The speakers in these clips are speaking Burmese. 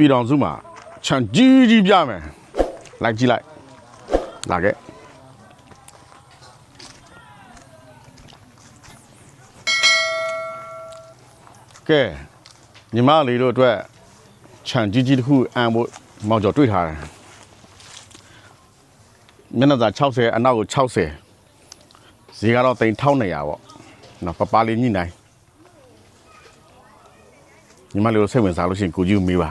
ပြည်တော်စုမှာခြံကြီးကြီးပြမယ်လိုက်ကြည့်လိုက်လာခဲ့ကဲညီမလေးတို့အတွက်ခြံကြီးကြီးတစ်ခုအံဖို့မောင်ကျော်တွေ့ထားတယ်မျက်နှာသာ60အနောက်ကို60ဈေးကတော့တိန်1200ပေါ့နော်ပပလေးညှိနှိုင်းညီမလေးတို့စိတ်ဝင်စားလို့ရှိရင်ကိုကြီးကိုမေးပါ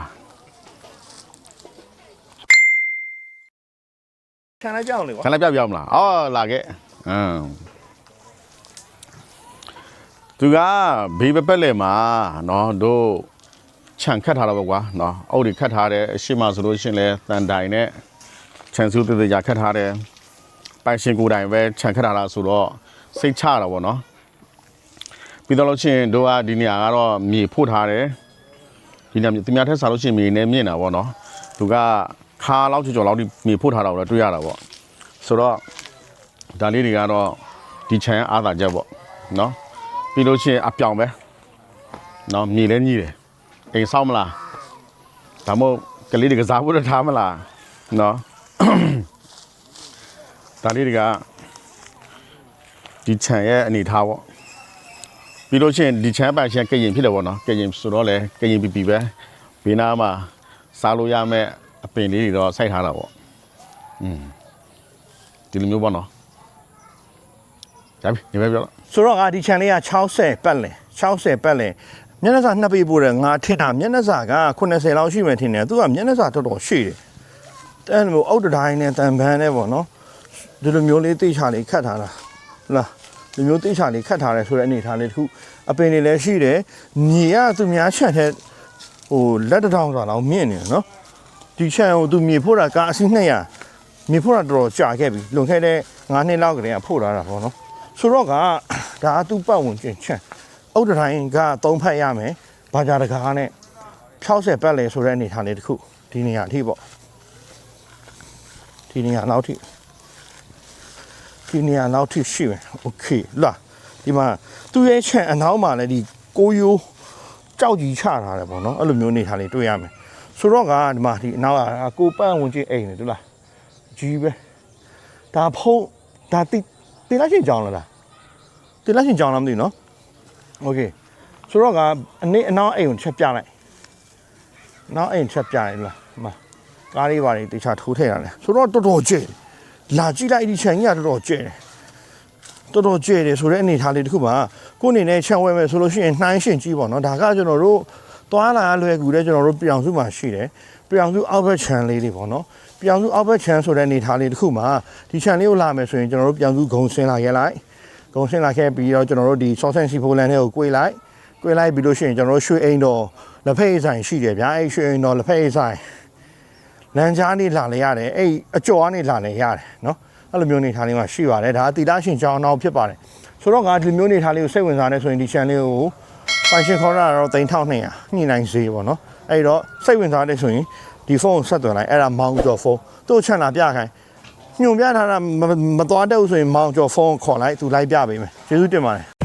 ခြံလိုက်ကြအောင်လေကွာ ခဏပြပြအောင်မလားအော်လာခဲ့အမ်သူကဘေးပပက်လေမှာเนาะတို့ခြံခတ်ထားတော့ပေါ့ကွာเนาะအုတ်တွေခတ်ထားတယ်အရှိမဆိုလို့ရှရင်လဲတန်တိုင်နဲ့ခြံစုတေတေကြာခတ်ထားတယ်ပိုင်ရှင်ကိုယ်တိုင်ပဲခြံခတ်ထားတာဆိုတော့စိတ်ချတာပေါ့เนาะပြီးတော့လို့ရှရင်တို့ကဒီနေရာကတော့မြေဖို့ထားတယ်ဒီနေရာသူများထက်စားလို့ရှရင်မြေနဲ့မြင့်တာပေါ့เนาะသူက ခါလောက်ချော်ချော်လောက်ဒီမြေဖို့ထားတာကိုလည်းတွေ့ရတာပေါ့ဆိုတော့ဒါလေးတွေကတော့ဒီခြံရဲ့အားသာချက်ပေါ့နော်ပြီးလို့ရှိရင်အပြောင်ပဲနော်မြေလဲကြီးတယ်အိမ်ဆောက်မလားဒါမို့ကလေးတွေကစားဖို့တော့ထားမလားနော်ဒါလေးတွေကဒီခြံရဲ့အနေထားပေါ့ပြီးလို့ရှိရင်ဒီခြံပိုင်ရှင်ကရင်ဖြစ်တယ်ပေါ့နော်ကရင်ဆိုတော့လေကရင်ပီပီပဲဘေးနားမှာစားလို့ရမယ့် အပင်လေးတွေတော့စိုက်ထားတာပေါ့ဒီလိုမျိုးပေါ့နော်ရပြီဒီပဲပြောတော့ဆိုတော့ငါဒီခြံလေးက60ပတ်လင်60ပတ်လင်မျက်နှာစာနှစ်ပေးပို့တယ်ငါထင်တာမျက်နှာစာက80လောက်ရှိမှထင်တယ်သူကမျက်နှာစာတော်တော်ရှိတယ်အဲ့လိုမျိုးအုတ်တတိုင်းနဲ့တန်ပန်းနဲ့ပေါ့နော်ဒီလိုမျိုးလေးတိတ်ချလေးခတ်ထားတာဟုတ်လားဒီမျိုးတိတ်ချလေးခတ်ထားတယ်ဆိုတဲ့အနေထားလေးတစ်ခုအပင်တွေလည်းရှိတယ်မြေကသူများချက်တဲ့ဟိုလက်တစ်ထောင်ဆိုတော့မြင့်နေတယ်နော် ဒီခြံကိုသူမြေဖို့တာကအစီ200မြေဖို့တာတော်တော်ကြာခဲ့ပြီလွန်ခဲ့တဲ့9နှစ်လောက်ကတည်းကဖို့လာတာပေါ့နော် ဆိုတော့ကဒါအတူပတ်ဝင်ချင်းချက်အုတ်တတိုင်းကသုံးဖက်ရမယ်ဘာကြတကားနဲ့60ပတ်လေဆိုတဲ့အနေထားလေးတစ်ခုဒီနေရာအထိပေါ့ဒီနေရာနောက်ထိဒီနေရာနောက်ထိရှိမယ်โอเคလာဒီမှာသူ့ရဲ့ချက်အနောက်မှာလည်းဒီကိုယိုးကြောက်ကြီးချထားတယ်ပေါ့နော်အဲ့လိုမျိုးအနေထားလေးတွေ့ရမယ် ဆိုတော့ကဒီမှာဒီအနောက်ကကိုပတ်ဝင်ချင်းအိမ်နေတူလားကြီးပဲဒါဖုံးဒါတိတင်လိုက်ချင်းကြောင်းလားလား တင်လိုက်ရှင်ကြောင်းလားမသိဘူးနော်โอเคဆိုတော့ကအနည်းအနောက်အိမ်ကိုချက်ပြလိုက်နောက်အိမ်ချက်ပြလိုက်လားဒီမှာကားလေးပါလေးတေချာထိုးထည့်ရတယ်ဆိုတော့တော်တော်ကျဲလာကြည့်လိုက်ဒီခြံကြီးကတော်တော်ကျဲတယ်တော်တော်ကျဲတယ်ဆိုတဲ့အနေထားလေးတစ်ခုပါကိုယ်အနေနဲ့ခြံဝဲမယ်ဆိုလို့ရှိရင်နှိုင်းရှင်ကြီးပေါ့နော်ဒါကကျွန်တော်တို့ သွားလာလွယ်ကူတဲ့ကျွန်တော်တို့ပြောင်စုမှာရှိတယ်ပြောင်စုအောက်ဘက်ခြံလေးတွေပေါ့နော်ပြောင်စုအောက်ဘက်ခြံဆိုတဲ့အနေထားလေးတစ်ခုမှာဒီခြံလေးကိုလာမယ်ဆိုရင်ကျွန်တော်တို့ပြောင်စုဂုံဆင်းလာခဲ့လိုက်ဂုံဆင်းလာခဲ့ပြီးတော့ကျွန်တော်တို့ဒီ sauce and seafood လမ်းထဲကို꿰လိုက်꿰လိုက်ပြီးလို့ရှိရင်ကျွန်တော်တို့ရွှေအိမ်တော်လက်ဖက်ရည်ဆိုင်ရှိတယ်ဗျာအဲ့ရွှေအိမ်တော်လက်ဖက်ရည်ဆိုင်လမ်းကြားနေလာလေရတယ်အဲ့အကျော်ကနေလာလေရတယ်နော်အဲ့လိုမျိုးနေထားလေးမှရှိပါတယ်ဒါကတီလာရှင်ကြောင်းအောင်ဖြစ်ပါတယ်ဆိုတော့ငါဒီလိုမျိုးနေထားလေးကိုစိတ်ဝင်စားနေဆိုရင်ဒီ channel လေးကို ပိုင်ရှင်ခေါ်ရတော့3200ညှိနှိုင်းဈေးပေါ့နော်အဲ့တော့စိတ်ဝင်စားနေဆိုရင်ဒီဖုန်းကိုဆက်သွယ်လိုက်အဲ့ဒါမောင်ကျော်ဖုန်းသူ့ချန်လာပြခိုင်းညွန်ပြထားတာမမသွားတတ်ဘူးဆိုရင်မောင်ကျော်ဖုန်းကိုခေါ်လိုက်သူလိုက်ပြပေးမယ်ကျေးဇူးတင်ပါတယ်